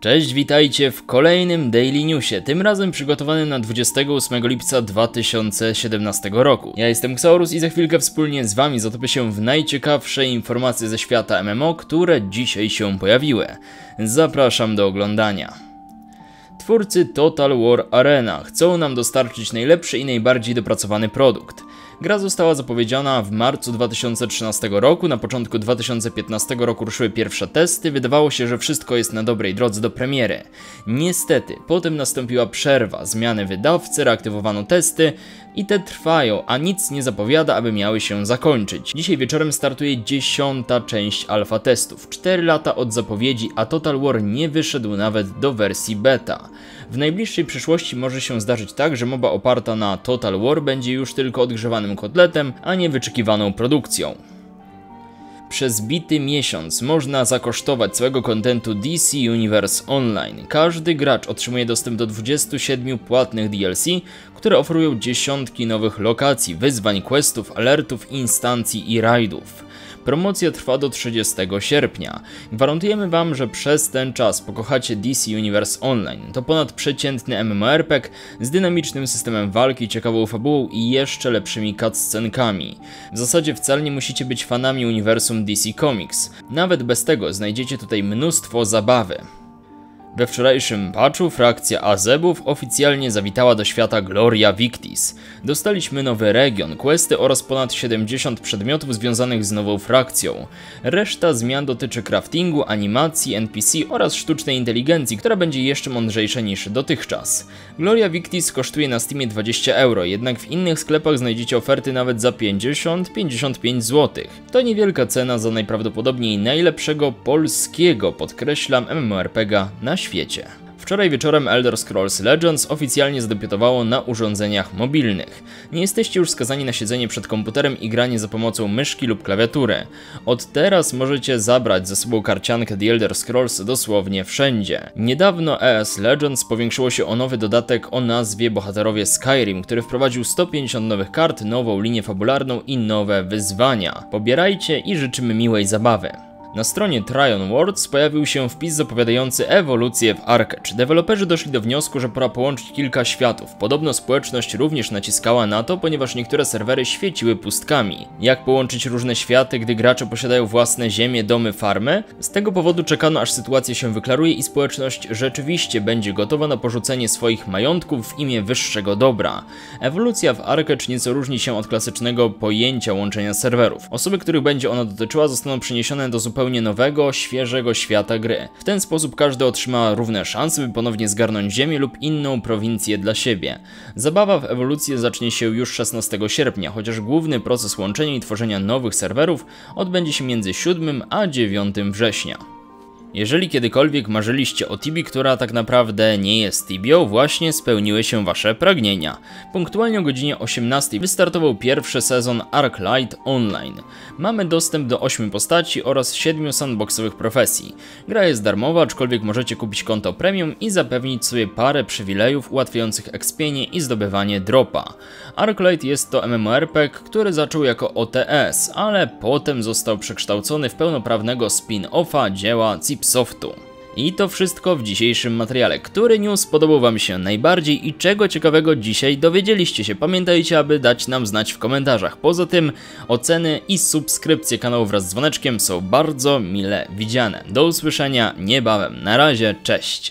Cześć, witajcie w kolejnym Daily Newsie, tym razem przygotowanym na 28 lipca 2017 roku. Ja jestem Xaurus i za chwilkę wspólnie z wami zatopię się w najciekawsze informacje ze świata MMO, które dzisiaj się pojawiły. Zapraszam do oglądania. Twórcy Total War Arena chcą nam dostarczyć najlepszy i najbardziej dopracowany produkt. Gra została zapowiedziana w marcu 2013 roku, na początku 2015 roku ruszyły pierwsze testy, wydawało się, że wszystko jest na dobrej drodze do premiery. Niestety, potem nastąpiła przerwa, zmiany wydawcy, reaktywowano testy i te trwają, a nic nie zapowiada, aby miały się zakończyć. Dzisiaj wieczorem startuje dziesiąta część alfa testów. 4 lata od zapowiedzi, a Total War nie wyszedł nawet do wersji beta. W najbliższej przyszłości może się zdarzyć tak, że moba oparta na Total War będzie już tylko odgrzewanym kotletem, a nie wyczekiwaną produkcją. Przez bity miesiąc można zakosztować całego kontentu DC Universe Online. Każdy gracz otrzymuje dostęp do 27 płatnych DLC, które oferują dziesiątki nowych lokacji, wyzwań, questów, alertów, instancji i rajdów. Promocja trwa do 30 sierpnia. Gwarantujemy Wam, że przez ten czas pokochacie DC Universe Online. To ponadprzeciętny MMORPG z dynamicznym systemem walki, ciekawą fabułą i jeszcze lepszymi cutscenkami. W zasadzie wcale nie musicie być fanami uniwersum DC Comics. Nawet bez tego znajdziecie tutaj mnóstwo zabawy. We wczorajszym patchu frakcja Azebów oficjalnie zawitała do świata Gloria Victis. Dostaliśmy nowy region, questy oraz ponad 70 przedmiotów związanych z nową frakcją. Reszta zmian dotyczy craftingu, animacji, NPC oraz sztucznej inteligencji, która będzie jeszcze mądrzejsza niż dotychczas. Gloria Victis kosztuje na Steamie 20 euro, jednak w innych sklepach znajdziecie oferty nawet za 50-55 zł. To niewielka cena za najprawdopodobniej najlepszego polskiego, podkreślam, MMORPGa na świecie. Wczoraj wieczorem Elder Scrolls Legends oficjalnie zadebiutowało na urządzeniach mobilnych. Nie jesteście już skazani na siedzenie przed komputerem i granie za pomocą myszki lub klawiatury. Od teraz możecie zabrać ze sobą karciankę The Elder Scrolls dosłownie wszędzie. Niedawno ES Legends powiększyło się o nowy dodatek o nazwie Bohaterowie Skyrim, który wprowadził 150 nowych kart, nową linię fabularną i nowe wyzwania. Pobierajcie i życzymy miłej zabawy. Na stronie Tryon Worlds pojawił się wpis zapowiadający ewolucję w Arkage. Deweloperzy doszli do wniosku, że pora połączyć kilka światów. Podobno społeczność również naciskała na to, ponieważ niektóre serwery świeciły pustkami. Jak połączyć różne światy, gdy gracze posiadają własne ziemie, domy, farmy? Z tego powodu czekano aż sytuacja się wyklaruje i społeczność rzeczywiście będzie gotowa na porzucenie swoich majątków w imię wyższego dobra. Ewolucja w Arkage nieco różni się od klasycznego pojęcia łączenia serwerów. Osoby, których będzie ona dotyczyła zostaną przeniesione do zupełnie zupełnie nowego, świeżego świata gry. W ten sposób każdy otrzyma równe szanse, by ponownie zgarnąć ziemię lub inną prowincję dla siebie. Zabawa w ewolucję zacznie się już 16 sierpnia, chociaż główny proces łączenia i tworzenia nowych serwerów odbędzie się między 7 a 9 września. Jeżeli kiedykolwiek marzyliście o Tibi, która tak naprawdę nie jest Tibią, właśnie spełniły się wasze pragnienia. Punktualnie o godzinie 18 wystartował pierwszy sezon Arc Light Online. Mamy dostęp do 8 postaci oraz 7 sandboxowych profesji. Gra jest darmowa, aczkolwiek możecie kupić konto premium i zapewnić sobie parę przywilejów ułatwiających ekspienie i zdobywanie dropa. Arclight jest to MMORPG, który zaczął jako OTS, ale potem został przekształcony w pełnoprawnego spin-offa dzieła Cipsoftu. I to wszystko w dzisiejszym materiale. Który news podobał Wam się najbardziej i czego ciekawego dzisiaj dowiedzieliście się? Pamiętajcie, aby dać nam znać w komentarzach. Poza tym oceny i subskrypcje kanału wraz z dzwoneczkiem są bardzo mile widziane. Do usłyszenia niebawem. Na razie, cześć!